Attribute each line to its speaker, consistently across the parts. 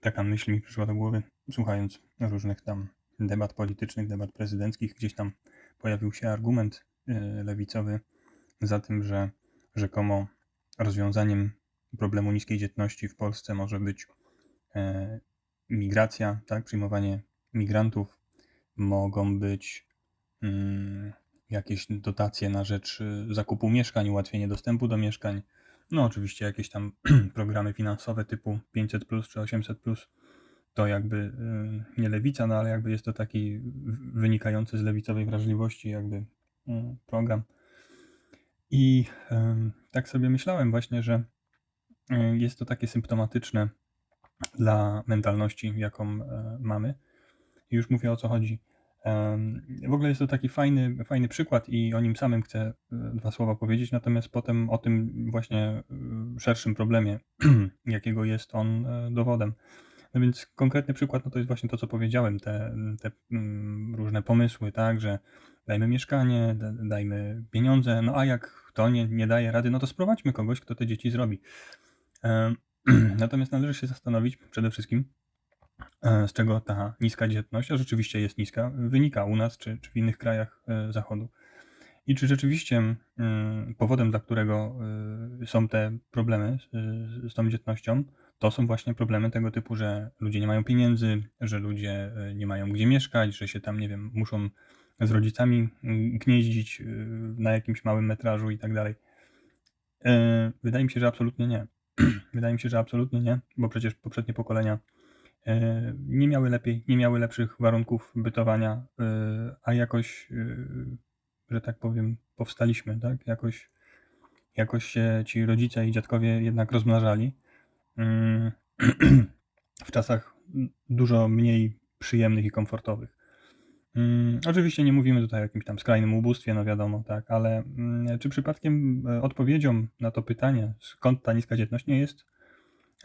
Speaker 1: taka myśl mi przyszła do głowy, słuchając różnych tam debat politycznych, debat prezydenckich. Gdzieś tam pojawił się argument e, lewicowy za tym, że rzekomo rozwiązaniem problemu niskiej dzietności w Polsce może być e, migracja, tak, przyjmowanie migrantów, mogą być mm, jakieś dotacje na rzecz y, zakupu mieszkań, ułatwienie dostępu do mieszkań, no oczywiście jakieś tam programy finansowe typu 500 plus czy 800 plus. To jakby y, nie lewica, no ale jakby jest to taki wynikający z lewicowej wrażliwości jakby y, program. I tak sobie myślałem właśnie, że y, jest to takie symptomatyczne dla mentalności, jaką e, mamy. Już mówię o co chodzi. W ogóle jest to taki fajny, fajny przykład i o nim samym chcę e, dwa słowa powiedzieć, natomiast potem o tym właśnie e, szerszym problemie, jakiego jest on e, dowodem. No więc konkretny przykład no to jest właśnie to, co powiedziałem, te, te mm, różne pomysły, tak, że dajmy mieszkanie, da- dajmy pieniądze, no a jak kto nie, nie daje rady, no to sprowadźmy kogoś, kto te dzieci zrobi. Natomiast należy się zastanowić przede wszystkim, z czego ta niska dzietność, a rzeczywiście jest niska, wynika u nas czy, czy w innych krajach e, Zachodu. I czy rzeczywiście mm, powodem, dla którego y, są te problemy z, tą dzietnością, to są właśnie problemy tego typu, że ludzie nie mają pieniędzy, że ludzie nie mają gdzie mieszkać, że się tam, nie wiem, muszą z rodzicami mm, gnieździć na jakimś małym metrażu i tak dalej. E, Wydaje mi się, że absolutnie nie. Wydaje mi się, że absolutnie nie, bo przecież poprzednie pokolenia e, nie miały lepiej, nie miały lepszych warunków bytowania, e, a jakoś, e, że tak powiem, powstaliśmy, tak? Jakoś, jakoś się ci rodzice i dziadkowie jednak rozmnażali. Mm, W czasach dużo mniej przyjemnych i komfortowych. Mm, Oczywiście nie mówimy tutaj o jakimś tam skrajnym ubóstwie, no wiadomo, tak, ale mm, czy przypadkiem e, odpowiedzią na to pytanie, skąd ta niska dzietność, nie jest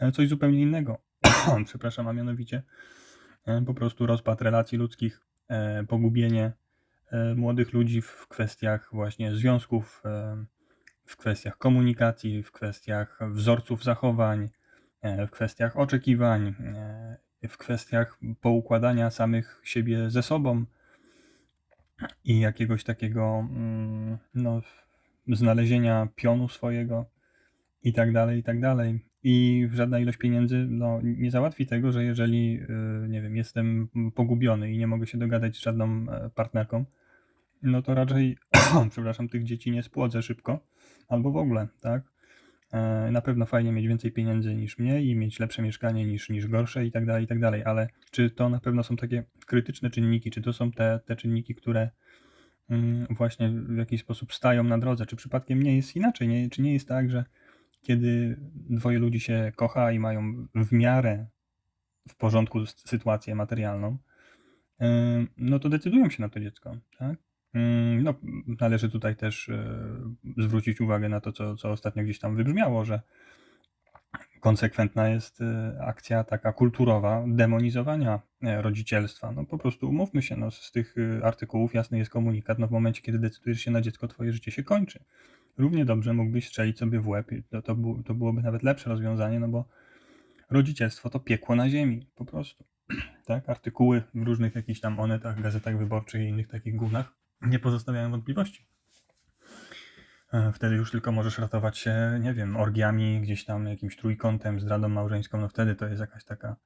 Speaker 1: e, coś zupełnie innego? Przepraszam, a mianowicie e, po prostu rozpad relacji ludzkich, e, pogubienie e, młodych ludzi w kwestiach właśnie związków, w kwestiach komunikacji, w kwestiach wzorców zachowań, w kwestiach oczekiwań, w kwestiach poukładania samych siebie ze sobą i jakiegoś takiego mm, no, znalezienia pionu swojego i tak dalej, i tak dalej. I żadna ilość pieniędzy no, nie załatwi tego, że jeżeli, y, nie wiem, jestem pogubiony i nie mogę się dogadać z żadną e, partnerką, no to raczej, przepraszam, tych dzieci nie spłodzę szybko, albo w ogóle, tak? E, Na pewno fajnie mieć więcej pieniędzy niż mniej i mieć lepsze mieszkanie niż, niż gorsze i tak dalej, i tak dalej, ale czy to na pewno są takie krytyczne czynniki, czy to są te, te czynniki, które mm, właśnie w jakiś sposób stają na drodze, czy przypadkiem nie jest inaczej, nie, czy nie jest tak, że kiedy dwoje ludzi się kocha i mają w miarę w porządku sytuację materialną, yy, no to decydują się na to dziecko, tak? Yy, No, należy tutaj też yy, zwrócić uwagę na to, co, co ostatnio gdzieś tam wybrzmiało, że konsekwentna jest akcja taka kulturowa demonizowania rodzicielstwa. No po prostu umówmy się, no, z tych artykułów jasny jest komunikat, no w momencie, kiedy decydujesz się na dziecko, twoje życie się kończy. Równie dobrze mógłbyś strzelić sobie w łeb, to, to, to byłoby nawet lepsze rozwiązanie, no bo rodzicielstwo to piekło na ziemi, po prostu. Tak? Artykuły w różnych jakichś tam onetach, gazetach wyborczych i innych takich gównach nie pozostawiają wątpliwości. E, Wtedy już tylko możesz ratować się, nie wiem, orgiami, gdzieś tam jakimś trójkątem, zdradą małżeńską, no wtedy to jest jakaś taka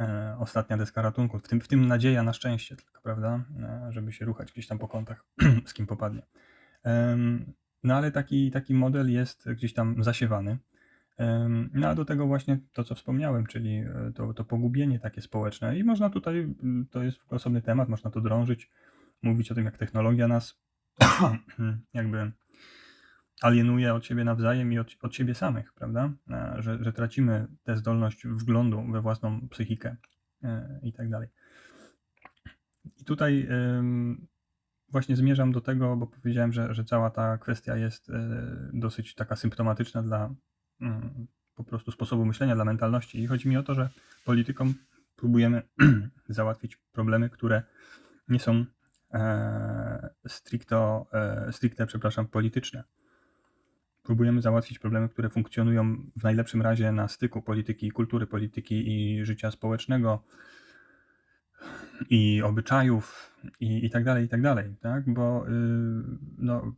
Speaker 1: e, ostatnia deska ratunku. W tym, w tym nadzieja na szczęście tylko, prawda? E, żeby się ruchać gdzieś tam po kątach, z kim popadnie. No ale taki, taki model jest gdzieś tam zasiewany. No a do tego właśnie to, co wspomniałem, czyli e, to, to pogubienie takie społeczne. I można tutaj, mm, to jest osobny temat, można tu drążyć, mówić o tym, jak technologia nas jakby alienuje od siebie nawzajem i od, od siebie samych, prawda? E, Że, że tracimy tę zdolność wglądu we własną psychikę e, i tak dalej. I tutaj właśnie zmierzam do tego, bo powiedziałem, że, że cała ta kwestia jest e, dosyć taka symptomatyczna dla mm, po prostu sposobu myślenia, dla mentalności. I chodzi mi o to, że politykom próbujemy załatwić problemy, które nie są e, stricto, e, stricte, przepraszam, polityczne. próbujemy załatwić problemy, które funkcjonują w najlepszym razie na styku polityki i kultury, polityki i życia społecznego i obyczajów i, i tak dalej, i tak dalej, tak? Bo y, no,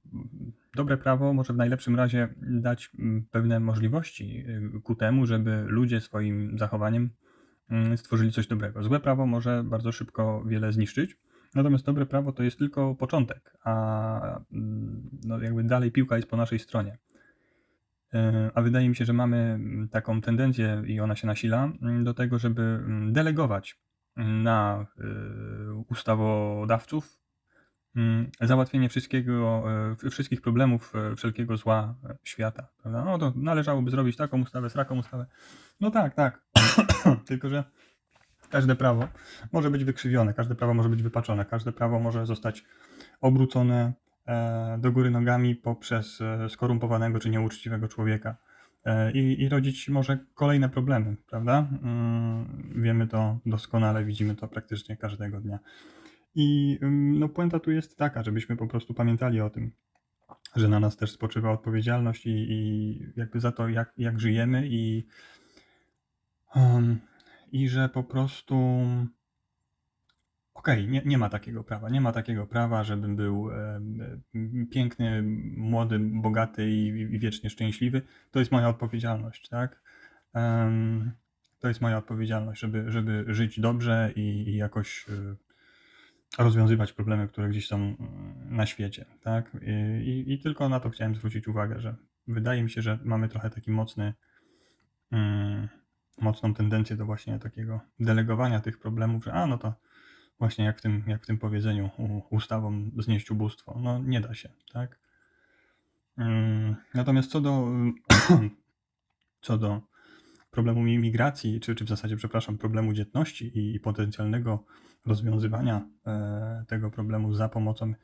Speaker 1: dobre prawo może w najlepszym razie dać mm, pewne możliwości y, ku temu, żeby ludzie swoim zachowaniem mm, stworzyli coś dobrego. Złe prawo może bardzo szybko wiele zniszczyć, natomiast dobre prawo to jest tylko początek, a mm, no, jakby dalej piłka jest po naszej stronie. Y, A wydaje mi się, że mamy taką tendencję i ona się nasila do tego, żeby delegować na y, ustawodawców mm, załatwienie wszystkiego, y, wszystkich problemów, y, wszelkiego zła świata. Prawda? No to należałoby zrobić taką ustawę, sraką ustawę. No tak, tak. Tylko, że każde prawo może być wykrzywione, każde prawo może być wypaczone, każde prawo może zostać obrócone e, do góry nogami poprzez e, skorumpowanego czy nieuczciwego człowieka. E, I, I rodzić może kolejne problemy, prawda? Mm, Wiemy to doskonale, widzimy to praktycznie każdego dnia. I ym, no, puenta tu jest taka, żebyśmy po prostu pamiętali o tym, że na nas też spoczywa odpowiedzialność i, i jakby za to, jak, jak żyjemy i, um, i że po prostu okej, nie, nie ma takiego prawa. Nie ma takiego prawa, żebym był em, piękny, młody, bogaty i, i wiecznie szczęśliwy. To jest moja odpowiedzialność, tak? Em, to jest moja odpowiedzialność, żeby, żeby żyć dobrze i, i jakoś y, rozwiązywać problemy, które gdzieś są y, na świecie, tak? I, i, I tylko na to chciałem zwrócić uwagę, że wydaje mi się, że mamy trochę taki mocny, mm, mocną tendencję do właśnie takiego delegowania tych problemów, że a no to właśnie jak w tym, jak w tym powiedzeniu ustawą znieść ubóstwo. No nie da się, tak? Mm, Natomiast co do, co do problemu imigracji, czy, czy w zasadzie, przepraszam, problemu dzietności i, i potencjalnego rozwiązywania e, tego problemu za pomocą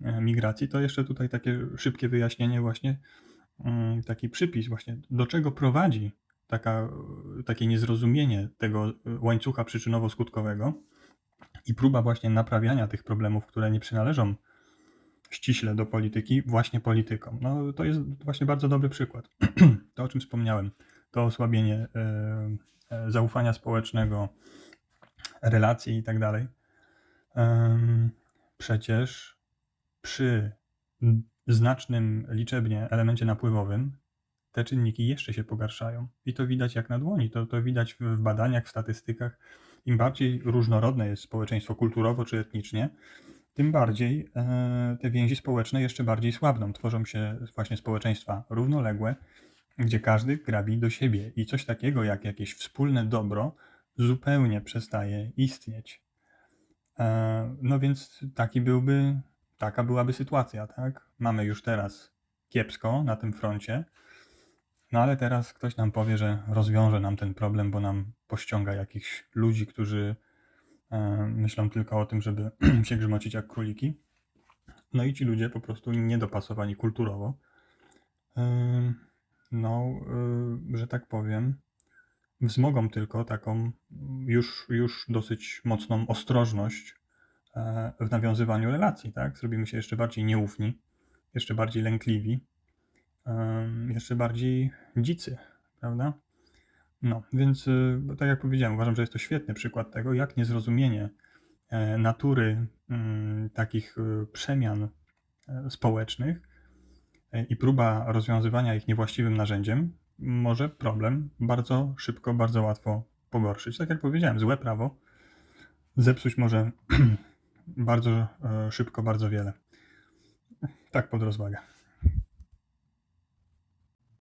Speaker 1: e, migracji, to jeszcze tutaj takie szybkie wyjaśnienie właśnie, mm, taki przypis właśnie, do czego prowadzi taka, takie niezrozumienie tego e, łańcucha przyczynowo-skutkowego i próba właśnie naprawiania tych problemów, które nie przynależą ściśle do polityki, właśnie politykom. No, to jest właśnie bardzo dobry przykład. to, o czym wspomniałem, to osłabienie e, e, zaufania społecznego, relacji i tak dalej. Przecież przy znacznym liczebnie elemencie napływowym te czynniki jeszcze się pogarszają. I to widać jak na dłoni. To, to widać w badaniach, w statystykach. Im bardziej różnorodne jest społeczeństwo kulturowo czy etnicznie, tym bardziej e, te więzi społeczne jeszcze bardziej słabną. Tworzą się właśnie społeczeństwa równoległe, gdzie każdy grabi do siebie i coś takiego jak jakieś wspólne dobro zupełnie przestaje istnieć. E, No więc taki byłby, taka byłaby sytuacja, tak? Mamy już teraz kiepsko na tym froncie, no ale teraz ktoś nam powie, że rozwiąże nam ten problem, bo nam pościąga jakichś ludzi, którzy e, myślą tylko o tym, żeby się grzmocić jak króliki. No i ci ludzie po prostu niedopasowani kulturowo, e, no, e, że tak powiem, wzmogą tylko taką już, już dosyć mocną ostrożność w nawiązywaniu relacji, tak? Zrobimy się jeszcze bardziej nieufni, jeszcze bardziej lękliwi, jeszcze bardziej dzicy, prawda? No, więc y, tak jak powiedziałem, uważam, że jest to świetny przykład tego, jak niezrozumienie e, natury mm, takich y, przemian e, społecznych e, i próba rozwiązywania ich niewłaściwym narzędziem może problem bardzo szybko, bardzo łatwo pogorszyć. Tak jak powiedziałem, złe prawo zepsuć może bardzo szybko, bardzo wiele. Tak pod rozwagę.